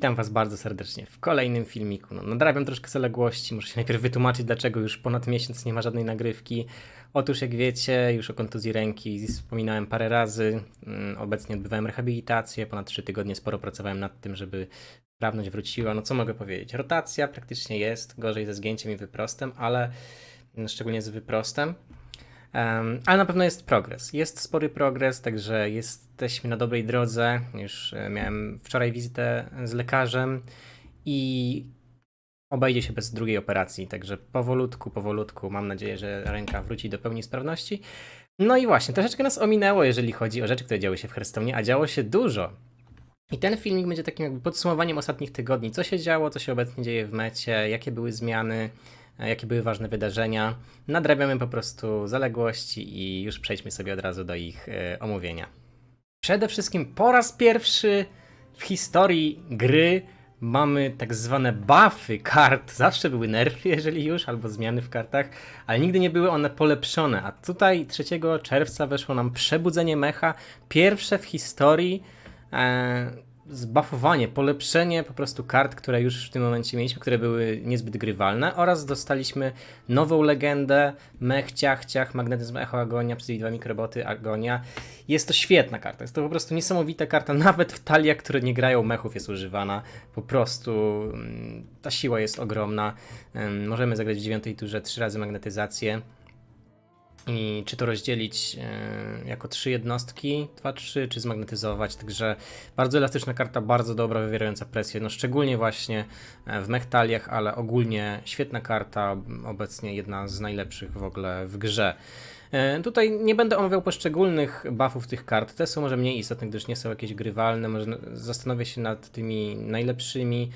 Witam Was bardzo serdecznie w kolejnym filmiku. No, nadrabiam troszkę zaległości, muszę się najpierw wytłumaczyć, dlaczego już ponad miesiąc nie ma żadnej nagrywki. Otóż, jak wiecie, już o kontuzji ręki wspominałem parę razy. Mm, Obecnie odbywałem rehabilitację, ponad 3 tygodnie sporo pracowałem nad tym, żeby sprawność wróciła. No co mogę powiedzieć? Rotacja praktycznie jest, gorzej ze zgięciem i wyprostem, ale mm, szczególnie z wyprostem. Em, ale na pewno jest progres. Jest spory progres, także jesteśmy na dobrej drodze. Już e, miałem wczoraj wizytę z lekarzem i obejdzie się bez drugiej operacji, także powolutku, powolutku mam nadzieję, że ręka wróci do pełni sprawności. No i właśnie, troszeczkę nas ominęło, jeżeli chodzi o rzeczy, które działy się w Hearthstone, a działo się dużo. I ten filmik będzie takim jakby podsumowaniem ostatnich tygodni, co się działo, co się obecnie dzieje w mecie, jakie były zmiany, jakie były ważne wydarzenia. Nadrabiamy po prostu zaległości i już przejdźmy sobie od razu do ich e, omówienia. Przede wszystkim po raz pierwszy w historii gry mamy tak zwane buffy kart. Zawsze były nerfy, jeżeli już, albo zmiany w kartach, ale nigdy nie były one polepszone. A tutaj 3 czerwca weszło nam przebudzenie mecha, pierwsze w historii e, zbuffowanie, polepszenie po prostu kart, które już w tym momencie mieliśmy, które były niezbyt grywalne oraz dostaliśmy nową legendę, mech, ciach, ciach, magnetyzm, echo, agonia, przez dwa mikroboty, agonia. Jest to świetna karta, jest to po prostu niesamowita karta, nawet w taliach, które nie grają mechów jest używana, po prostu mm, ta siła jest ogromna. Możemy zagrać w dziewiątej turze trzy razy magnetyzację. I czy to rozdzielić e, jako trzy jednostki, 2-3, czy zmagnetyzować. Także bardzo elastyczna karta, bardzo dobra, wywierająca presję. No szczególnie właśnie e, w mechtaliach, ale ogólnie świetna karta, obecnie jedna z najlepszych w ogóle w grze. E, Tutaj nie będę omawiał poszczególnych buffów tych kart. Te są może mniej istotne, gdyż nie są jakieś grywalne. Może zastanowię się nad tymi najlepszymi.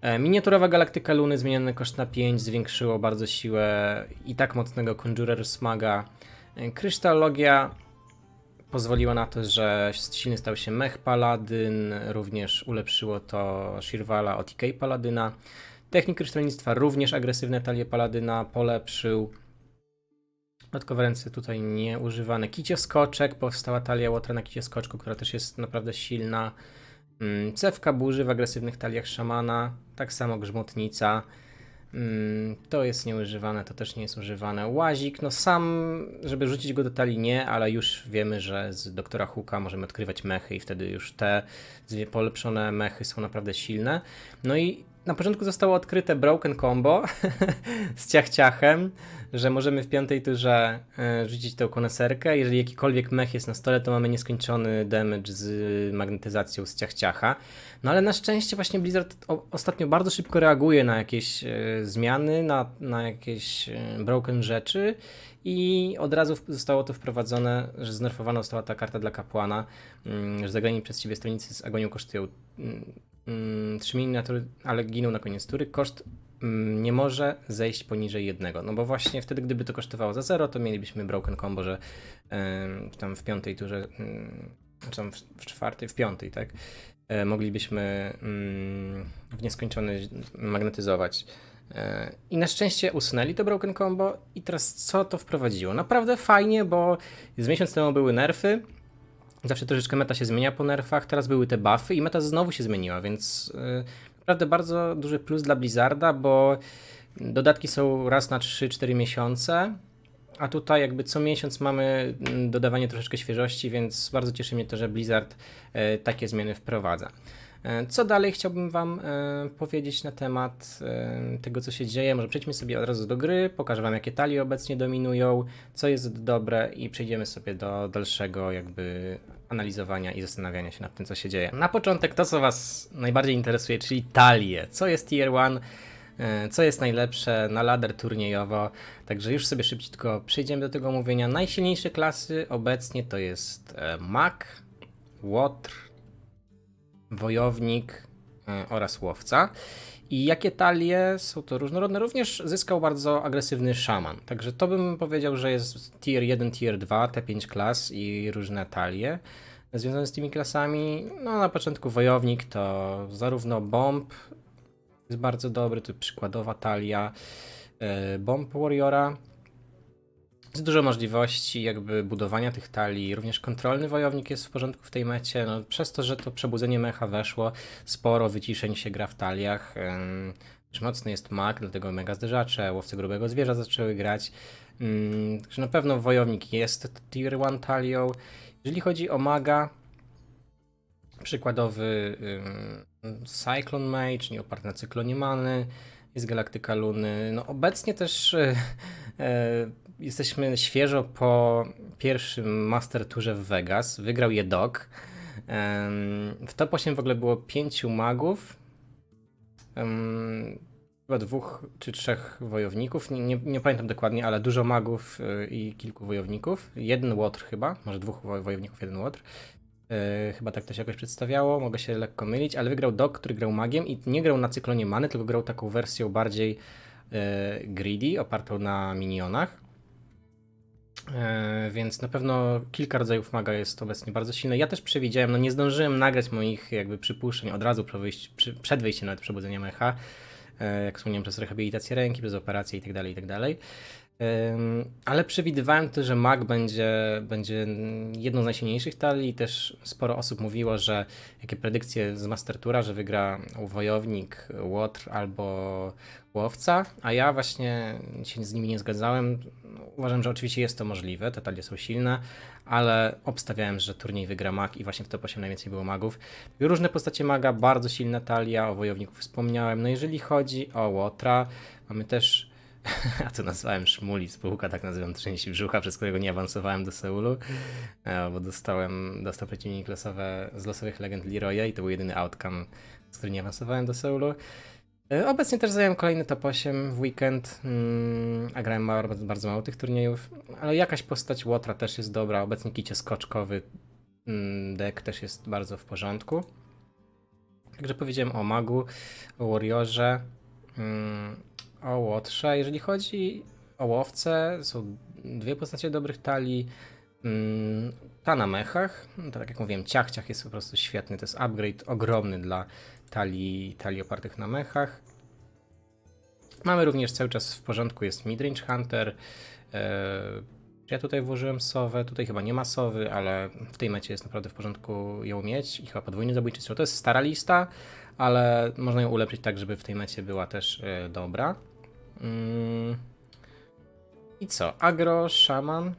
E, Miniaturowa galaktyka Luny, zmieniony koszt na 5, zwiększyło bardzo siłę i tak mocnego Conjurer Smaga. E, Krysztalogia pozwoliła na to, że silny stał się Mech Paladyn, również ulepszyło to Shirvala OTK Paladyna. Technik kryształnictwa również agresywne talie Paladyna polepszył. Dodatkowe ręce tutaj nie używane. Kicie Skoczek, powstała talia Łotra na Kicie Skoczku, która też jest naprawdę silna. Mm, Cewka burzy w agresywnych taliach szamana, tak samo grzmotnica. Mm, To jest nieużywane, to też nie jest używane. Łazik, no sam, żeby rzucić go do talii nie, ale już wiemy, że z doktora Huka możemy odkrywać mechy i wtedy już te polepszone mechy są naprawdę silne. No i na początku zostało odkryte Broken Combo z ciachciachem, że możemy w piątej turze e, rzucić tę koneserkę. Jeżeli jakikolwiek mech jest na stole, to mamy nieskończony damage z magnetyzacją z ciachciacha. No ale na szczęście właśnie Blizzard ostatnio bardzo szybko reaguje na jakieś e, zmiany, na, na jakieś e, broken rzeczy i od razu zostało to wprowadzone, że znerfowana została ta karta dla kapłana, mm, że zagrani przez ciebie stronicy z agonią kosztują mm, mm, 3 miniatury, ale giną na koniec tury. Koszt mm, nie może zejść poniżej jednego. No bo właśnie wtedy, gdyby to kosztowało za zero, to mielibyśmy broken combo, że tam w piątej turze, mm, czy tam w, czwartej, w piątej, tak? E, moglibyśmy mm, w nieskończony magnetyzować. E, I na szczęście usunęli to broken combo i teraz co to wprowadziło? Naprawdę fajnie, bo z miesiąc temu były nerfy, Zawsze troszeczkę meta się zmienia po nerfach, teraz były te buffy i meta znowu się zmieniła, więc yy, naprawdę bardzo duży plus dla Blizzarda, bo dodatki są raz na 3-4 miesiące, a tutaj jakby co miesiąc mamy mm, dodawanie troszeczkę świeżości, więc bardzo cieszy mnie to, że Blizzard e, takie zmiany wprowadza. E, Co dalej chciałbym Wam e, powiedzieć na temat e, tego, co się dzieje? Może przejdźmy sobie od razu do gry, pokażę Wam, jakie talie obecnie dominują, co jest dobre i przejdziemy sobie do dalszego jakby analizowania i zastanawiania się nad tym, co się dzieje. Na początek to, co Was najbardziej interesuje, czyli talie. Co jest Tier 1? e, Co jest najlepsze na ladder turniejowo? Także już sobie szybciutko przejdziemy do tego omówienia. Najsilniejsze klasy obecnie to jest Mak, Łotr, wojownik e, oraz łowca. I jakie talie są to różnorodne? Również zyskał bardzo agresywny szaman. Także to bym powiedział, że jest tier 1, tier 2, te 5 klas i różne talie związane z tymi klasami. No na początku wojownik to zarówno bomb jest bardzo dobry, to przykładowa talia e, bomb warriora. Jest dużo możliwości jakby budowania tych talii, również kontrolny wojownik jest w porządku w tej mecie, no, przez to, że to przebudzenie mecha weszło, sporo wyciszeń się gra w taliach, też mocny jest mag, dlatego mega zderzacze, łowcy grubego zwierza zaczęły grać, ym, także na pewno wojownik jest tier 1 talią. Jeżeli chodzi o maga, przykładowy Cyclone Mage, nie oparty na cyklonie many, jest Galaktyka Luny. No obecnie też e, e, jesteśmy świeżo po pierwszym Master Tourze w Vegas. Wygrał je. Em, w top 8 w ogóle było pięciu magów. Em, chyba dwóch czy trzech wojowników. Nie, nie, nie pamiętam dokładnie, ale dużo magów e, i kilku wojowników. Jeden łotr chyba, może dwóch wo- wojowników, jeden łotr. E, chyba tak to się jakoś przedstawiało, mogę się lekko mylić, ale wygrał Dog, który grał magiem i nie grał na cyklonie many, tylko grał taką wersją bardziej e, greedy, opartą na minionach. E, więc na pewno kilka rodzajów maga jest obecnie bardzo silne. Ja też przewidziałem, no nie zdążyłem nagrać moich jakby przypuszczeń od razu wyjść, przy, przed wyjściem nawet przebudzenia mecha, jak wspomniałem, przez rehabilitację ręki, przez operacje itd., itd. Ale przewidywałem też, że mag będzie, będzie jedną z najsilniejszych talii. Też sporo osób mówiło, że jakie predykcje z Mastertura, że wygra wojownik, łotr albo łowca, a ja właśnie się z nimi nie zgadzałem. Uważam, że oczywiście jest to możliwe, te talie są silne, ale obstawiałem, że turniej wygra mag i właśnie w top 8 najwięcej było magów. Różne postacie maga, bardzo silna talia, o wojowniku wspomniałem. No jeżeli chodzi o łotra, mamy też a to nazwałem Szmuli, spółka tak nazywam trzęsi brzucha, przez którego nie awansowałem do Seulu, e, bo dostałem, dostał przeciwnik losowe, z losowych legend Leroya i to był jedyny outcome, z którym nie awansowałem do Seulu. E, Obecnie też zająłem kolejny top 8 w weekend, mm, a grałem bardzo, bardzo mało tych turniejów, ale jakaś postać Łotra też jest dobra, obecnie kicie skoczkowy mm, deck też jest bardzo w porządku. Także powiedziałem o magu, o warriorze, mm, o łotrze. Jeżeli chodzi o łowcę, są dwie postacie dobrych talii. Mm, Ta na mechach, no to tak jak mówiłem, ciach ciach jest po prostu świetny. To jest upgrade ogromny dla talii, talii opartych na mechach. Mamy również cały czas w porządku jest Midrange Hunter. Ja tutaj włożyłem sowę, tutaj chyba nie ma sowy, ale w tej mecie jest naprawdę w porządku ją mieć i chyba podwójny zabójczy strzał. To jest stara lista, ale można ją ulepszyć tak, żeby w tej mecie była też e, dobra. Mm. I co? Agro, szaman.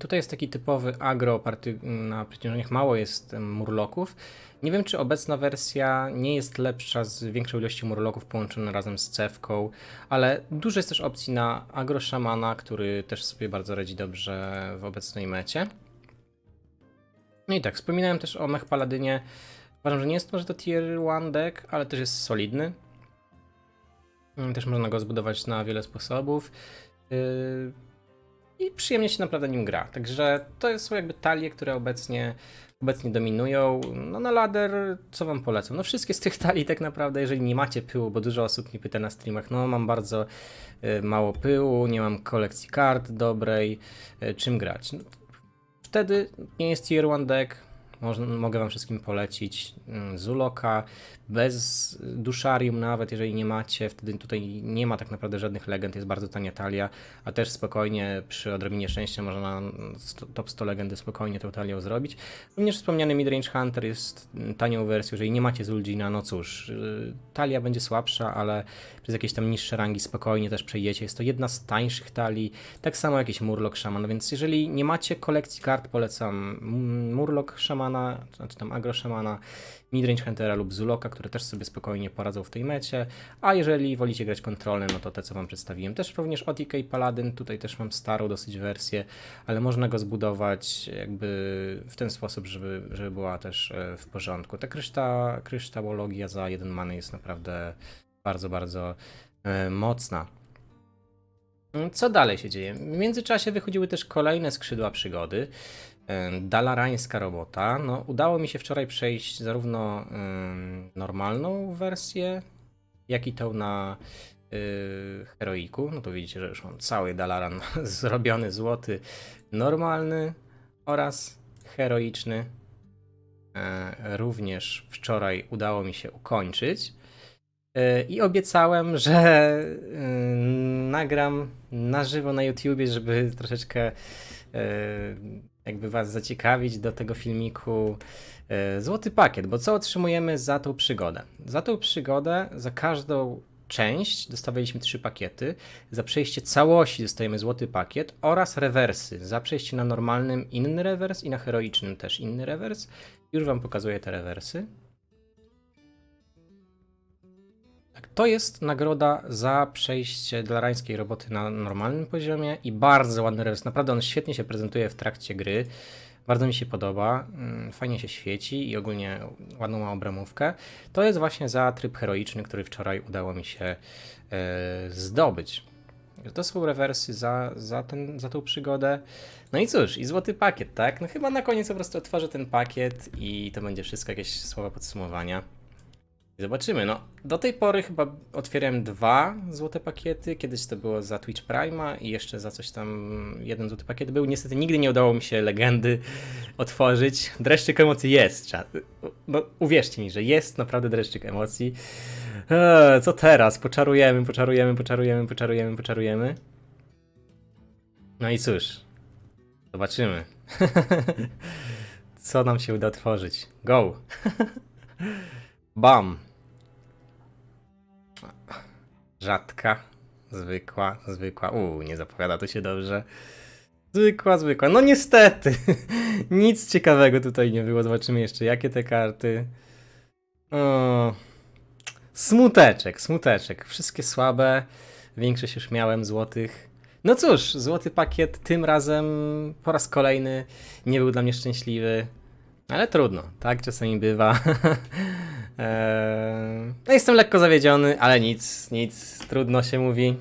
Tutaj jest taki typowy agro oparty na przeciążeniach. Mało jest murloków. Nie wiem, czy obecna wersja nie jest lepsza z większą ilością murloków połączona razem z cewką, ale dużo jest też opcji na agro szamana, który też sobie bardzo radzi dobrze w obecnej mecie. No i tak, wspominałem też o mech paladynie. Uważam, że nie jest może to tier 1 deck, ale też jest solidny. Mm, Też można go zbudować na wiele sposobów. Yy, I przyjemnie się naprawdę nim gra. Także to są jakby talie, które obecnie, obecnie dominują. No na ladder, co wam polecam? No wszystkie z tych talii tak naprawdę, jeżeli nie macie pyłu, bo dużo osób mnie pyta na streamach, no mam bardzo y, mało pyłu, nie mam kolekcji kart dobrej, y, czym grać? No, wtedy nie jest tier 1 deck, można, mogę wam wszystkim polecić mm, Zuloka, bez Duszarium nawet, jeżeli nie macie, wtedy tutaj nie ma tak naprawdę żadnych legend, jest bardzo tania talia, a też spokojnie przy odrobinie szczęścia można top 100 legendy spokojnie tą talią zrobić. Również wspomniany Midrange Hunter jest mm, tanią wersją, jeżeli nie macie Zul'jina, no cóż, yy, talia będzie słabsza, ale przez jakieś tam niższe rangi spokojnie też przejdziecie, jest to jedna z tańszych talii, tak samo jakiś Murloc Shaman, więc jeżeli nie macie kolekcji kart, polecam mm, Murloc Shamana, znaczy tam Agro Shamana, Midrange Huntera lub Zuloka, które też sobie spokojnie poradzą w tej mecie, a jeżeli wolicie grać kontrolne, no to te co wam przedstawiłem. Też również OTK Paladin, tutaj też mam starą dosyć wersję, ale można go zbudować jakby w ten sposób, żeby, żeby była też e, w porządku. Ta kryszta, kryształologia za jeden many jest naprawdę bardzo, bardzo e, mocna. Co dalej się dzieje? W międzyczasie wychodziły też kolejne skrzydła przygody. Dalarańska robota. No, udało mi się wczoraj przejść zarówno em, normalną wersję, jak i tą na y, heroiku. No to widzicie, że już mam cały Dalaran zrobiony złoty, normalny oraz heroiczny. E, również wczoraj udało mi się ukończyć. E, I obiecałem, że nagram na żywo na YouTubie, żeby troszeczkę jakby was zaciekawić do tego filmiku e, złoty pakiet, bo co otrzymujemy za tą przygodę? Za tą przygodę, za każdą część dostawaliśmy trzy pakiety. Za przejście całości dostajemy złoty pakiet oraz rewersy. Za przejście na normalnym inny rewers i na heroicznym też inny rewers. Już wam pokazuję te rewersy. To jest nagroda za przejście dlarańskiej roboty na normalnym poziomie i bardzo ładny rewers. Naprawdę on świetnie się prezentuje w trakcie gry. Bardzo mi się podoba, mm, fajnie się świeci i ogólnie ładną ma obramówkę. To jest właśnie za tryb heroiczny, który wczoraj udało mi się e, zdobyć. To są rewersy za, za, ten, za tą przygodę. No i cóż, i złoty pakiet, tak? No chyba na koniec po prostu otworzę ten pakiet i to będzie wszystko, jakieś słowa podsumowania. Zobaczymy, no do tej pory chyba otwierałem dwa złote pakiety, kiedyś to było za Twitch Prime'a i jeszcze za coś tam jeden złoty pakiet był. Niestety nigdy nie udało mi się legendy otworzyć. Dreszczyk emocji jest. No uwierzcie mi, że jest naprawdę dreszczyk emocji. Eee, co teraz? Poczarujemy, poczarujemy, poczarujemy, poczarujemy, poczarujemy. No i cóż, zobaczymy. co nam się uda otworzyć. Go! Bam! Rzadka, zwykła, zwykła. Uuu, nie zapowiada to się dobrze. Zwykła, zwykła. No niestety. Nic ciekawego tutaj nie było. Zobaczymy jeszcze jakie te karty. O. Smuteczek, smuteczek. Wszystkie słabe. Większość już miałem złotych. No cóż, złoty pakiet tym razem po raz kolejny nie był dla mnie szczęśliwy. Ale trudno, tak czasami bywa. Eee, No jestem lekko zawiedziony, ale nic, nic, trudno się mówi.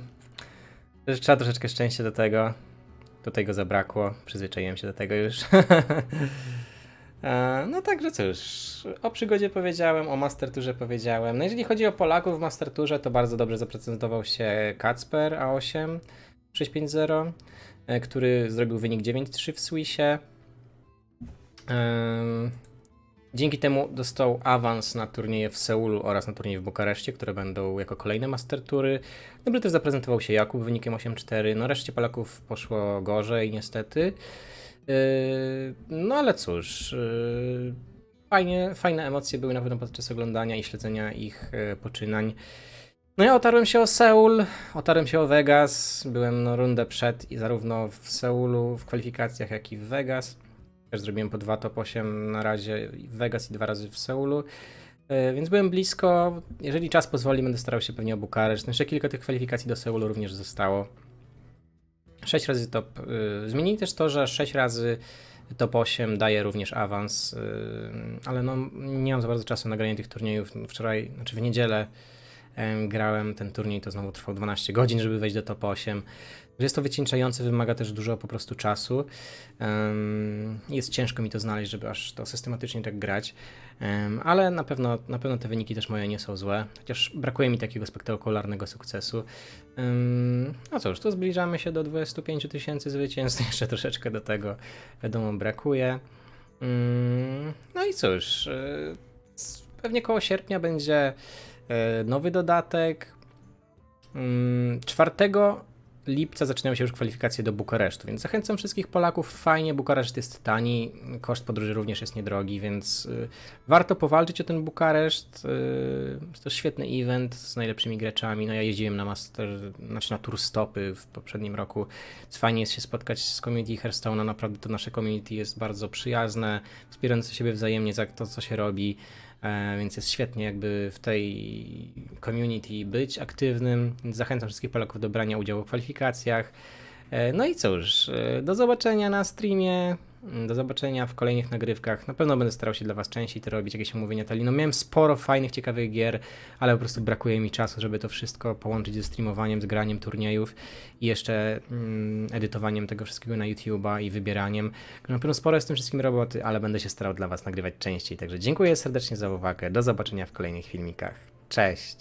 Trzeba troszeczkę szczęścia do tego. Tutaj go zabrakło, przyzwyczaiłem się do tego już. Eee, No także cóż, o przygodzie powiedziałem, o Masterturze powiedziałem. No jeżeli chodzi o Polaków w Masterturze, to bardzo dobrze zaprezentował się Kacper A8 650, e, który zrobił wynik 9-3 w Swissie. Em, Dzięki temu dostał awans na turnieje w Seulu oraz na turnieje w Bukareszcie, które będą jako kolejne master tury. Dobrze też zaprezentował się Jakub wynikiem 8-4. No reszcie Polaków poszło gorzej niestety. Yy, No ale cóż, yy, fajnie, fajne emocje były na pewno podczas oglądania i śledzenia ich yy, poczynań. No ja otarłem się o Seul, otarłem się o Vegas, byłem no, rundę przed i zarówno w Seulu w kwalifikacjach, jak i w Vegas. Też zrobiłem po dwa top 8 na razie w Vegas i dwa razy w Seulu. E, Więc byłem blisko. Jeżeli czas pozwoli, będę starał się pewnie o Bukareszt. No jeszcze kilka tych kwalifikacji do Seulu również zostało. 6 razy top. y, Zmienili też to, że 6 razy top 8 daje również awans, y, ale no nie mam za bardzo czasu na granie tych turniejów. Wczoraj, znaczy w niedzielę grałem ten turniej, to znowu trwał 12 godzin, żeby wejść do top 8. Że Jest to wycieńczające, wymaga też dużo po prostu czasu. Jest ciężko mi to znaleźć, żeby aż to systematycznie tak grać, ale na pewno, na pewno te wyniki też moje nie są złe, chociaż brakuje mi takiego spektakularnego sukcesu. No cóż, tu zbliżamy się do 25 000 tysięcy zwycięstw, jeszcze troszeczkę do tego wiadomo brakuje. No i cóż, y, pewnie koło sierpnia będzie nowy dodatek. Ym, 4 lipca zaczynają się już kwalifikacje do Bukaresztu, więc zachęcam wszystkich Polaków. Fajnie, Bukareszt jest tani, koszt podróży również jest niedrogi, więc y, warto powalczyć o ten Bukareszt. y, Jest to świetny event z najlepszymi graczami. No ja jeździłem na master, znaczy na tour stopy w poprzednim roku. Fajnie jest się spotkać z community Hearthstone'a. Naprawdę to nasze community jest bardzo przyjazne, wspierające siebie wzajemnie za to, co się robi. E, Więc jest świetnie jakby w tej community być aktywnym. Zachęcam wszystkich Polaków do brania udziału w kwalifikacjach. E, No i cóż, e, do zobaczenia na streamie, m, do zobaczenia w kolejnych nagrywkach. Na pewno będę starał się dla Was częściej to robić, jakieś omówienia talii. No miałem sporo fajnych, ciekawych gier, ale po prostu brakuje mi czasu, żeby to wszystko połączyć ze streamowaniem, z graniem turniejów i jeszcze mm, edytowaniem tego wszystkiego na YouTube'a i wybieraniem. Na pewno sporo jest w tym wszystkim roboty, ale będę się starał dla Was nagrywać częściej. Także dziękuję serdecznie za uwagę. Do zobaczenia w kolejnych filmikach. Cześć!